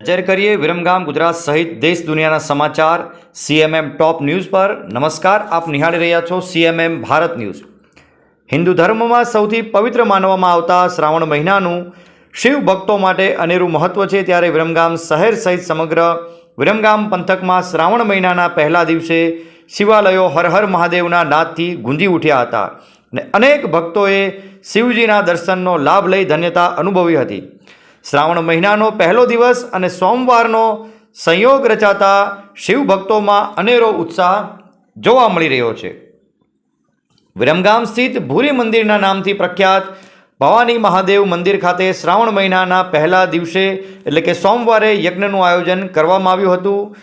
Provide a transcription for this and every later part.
નજર કરીએ વિરમગામ ગુજરાત સહિત દેશ દુનિયાના સમાચાર. સીએમએમ ટોપ ન્યૂઝ પર નમસ્કાર. આપ નિહાળી રહ્યા છો સીએમએમ ભારત ન્યૂઝ. હિન્દુ ધર્મમાં સૌથી પવિત્ર માનવામાં આવતા શ્રાવણ મહિનાનું શિવ ભક્તો માટે અનેરું મહત્વ છે ત્યારે વિરમગામ શહેર સહિત સમગ્ર વિરમગામ પંથકમાં શ્રાવણ મહિનાના પહેલા દિવસે શિવાલયો હર હર મહાદેવના નાદથી ગુંજી ઉઠ્યા હતા અને અનેક ભક્તોએ શિવજીના દર્શનનો લાભ લઈ ધન્યતા અનુભવી હતી. શ્રાવણ મહિનાનો પહેલો દિવસ અને સોમવારનો સંયોગ રચાતા શિવ ભક્તોમાં અનેરો ઉત્સાહ જોવા મળી રહ્યો છે. વિરમગામ સ્થિત ભૂરી મંદિરના નામથી પ્રખ્યાત ભવાની મહાદેવ મંદિર ખાતે શ્રાવણ મહિનાના પહેલા દિવસે, એટલે કે સોમવારે યજ્ઞનું આયોજન કરવામાં આવ્યું હતું.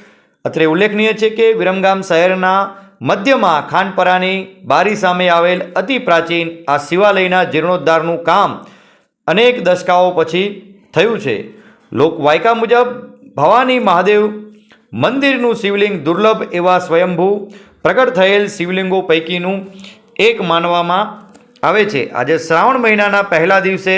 અત્રે ઉલ્લેખનીય છે કે વિરમગામ શહેરના મધ્યમાં ખાનપરાની બારી સામે આવેલ અતિ પ્રાચીન આ શિવાલયના જીર્ણોદ્ધારનું કામ અનેક દશકાઓ પછી થયું છે. લોકવાયકા મુજબ ભવાની મહાદેવ મંદિરનું શિવલિંગ દુર્લભ એવા સ્વયંભૂ પ્રગટ થયેલ શિવલિંગો પૈકીનું એક માનવામાં આવે છે. આજે શ્રાવણ મહિનાના પહેલા દિવસે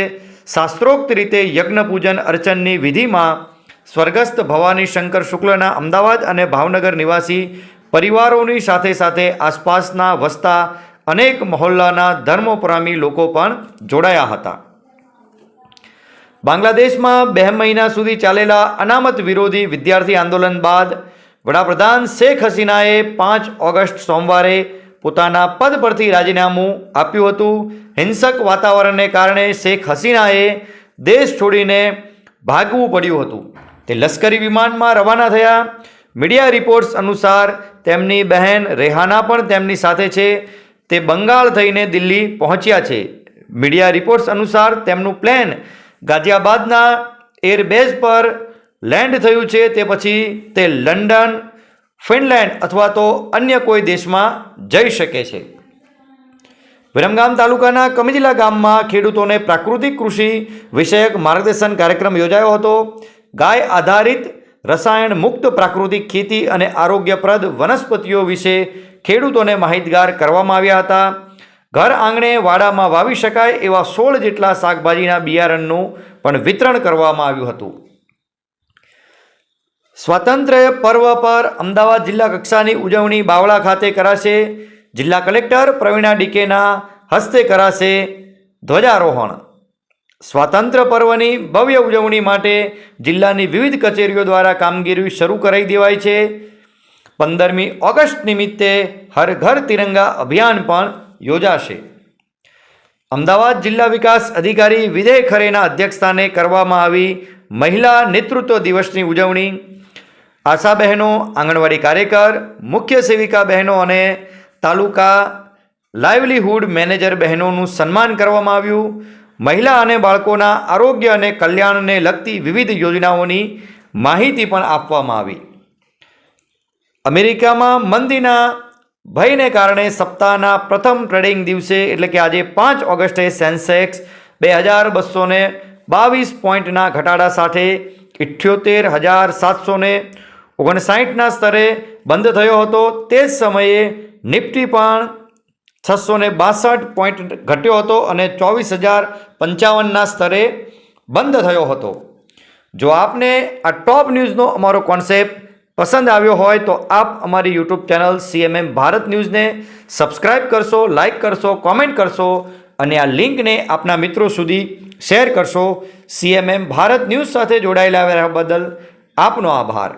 શાસ્ત્રોક્ત રીતે યજ્ઞ પૂજન અર્ચનની વિધિમાં સ્વર્ગસ્થ ભવાની શંકર શુક્લના અમદાવાદ અને ભાવનગર નિવાસી પરિવારોની સાથે સાથે આસપાસના વસતા અનેક મહોલ્લાના ધર્મોપરામી લોકો પણ જોડાયા હતા. બાંગ્લાદેશમાં બે મહિના સુધી ચાલેલા અનામત વિરોધી વિદ્યાર્થી આંદોલન બાદ વડાપ્રધાન શેખ હસીનાએ પાંચ ઓગસ્ટ સોમવારે પોતાના પદ પરથી રાજીનામું આપ્યું હતું. હિંસક વાતાવરણને કારણે શેખ હસીનાએ દેશ છોડીને ભાગવું પડ્યું હતું. તે લશ્કરી વિમાનમાં રવાના થયા. મીડિયા રિપોર્ટ્સ અનુસાર તેમની બહેન રેહાના પણ તેમની સાથે છે. તે બંગાળ થઈને દિલ્હી પહોંચ્યા છે. મીડિયા રિપોર્ટ્સ અનુસાર તેમનું પ્લેન ગાઝિયાબાદના એરબેઝ પર લેન્ડ થયું છે, તે પછી તે લંડન, ફિનલેન્ડ અથવા તો અન્ય કોઈ દેશમાં જઈ શકે છે. વિરમગામ તાલુકાના કમિજલા ગામમાં ખેડૂતોને પ્રાકૃતિક કૃષિ વિષયક માર્ગદર્શન કાર્યક્રમ યોજાયો હતો. ગાય આધારિત રસાયણ મુક્ત પ્રાકૃતિક ખેતી અને આરોગ્યપ્રદ વનસ્પતિઓ વિશે ખેડૂતોને માહિતગાર કરવામાં આવ્યા હતા. ઘર આંગણે વાડામાં વાવી શકાય એવા સોળ જેટલા શાકભાજીના બિયારણનું પણ વિતરણ કરવામાં આવ્યું હતું. સ્વાતંત્ર્ય પર્વ પર અમદાવાદ જિલ્લા કક્ષાની ઉજવણી બાવળા ખાતે કરાશે. જિલ્લા કલેક્ટર પ્રવીણા ડીકેના હસ્તે કરાશે ધ્વજારોહણ. સ્વાતંત્ર્ય પર્વની ભવ્ય ઉજવણી માટે જિલ્લાની વિવિધ કચેરીઓ દ્વારા કામગીરી શરૂ કરાઈ દેવાઈ છે. પંદરમી ઓગસ્ટ નિમિત્તે હર ઘર તિરંગા અભિયાન પણ યોજાશે. અમદાવાદ જિલ્લા વિકાસ અધિકારી વિજય ખરેના અધ્યક્ષસ્થાને કરવામાં આવી મહિલા નેતૃત્વ દિવસની ઉજવણી. આશા બહેનો આંગણવાડી કાર્યકર, મુખ્ય સેવિકા બહેનો અને તાલુકા લાઇવલીહુડ મેનેજર બહેનોનું સન્માન કરવામાં આવ્યું. મહિલા અને બાળકોના આરોગ્ય અને કલ્યાણને લગતી વિવિધ યોજનાઓની માહિતી પણ આપવામાં આવી. અમેરિકામાં મંદીના ભયને કારણે સપ્તાહના પ્રથમ ટ્રેડિંગ દિવસે, એટલે કે આજે પાંચ ઓગસ્ટે સેન્સેક્સ બે હજાર બસો બાવીસ પોઈન્ટના ઘટાડા સાથે ઇઠ્યોતેર હજાર સાતસો ને ઓગણસાઠના સ્તરે બંધ થયો હતો. તે જ સમયે નિફ્ટી પણ છસો ને બાસઠ પોઈન્ટ ઘટ્યો હતો અને ચોવીસ હજાર પંચાવનના સ્તરે બંધ થયો હતો. જો આપને આ ટોપ ન્યૂઝનો અમારો કોન્સેપ્ટ પસંદ આવ્યો હોય તો આપ અમારી યુટ્યુબ ચેનલ સીએમએમ ભારત ન્યૂઝને સબસ્ક્રાઇબ કરશો, લાઇક કરશો, કોમેન્ટ કરશો અને આ લિંકને આપના મિત્રો સુધી શેર કરશો. સીએમએમ ભારત ન્યૂઝ સાથે જોડાયેલા બદલ આપનો આભાર.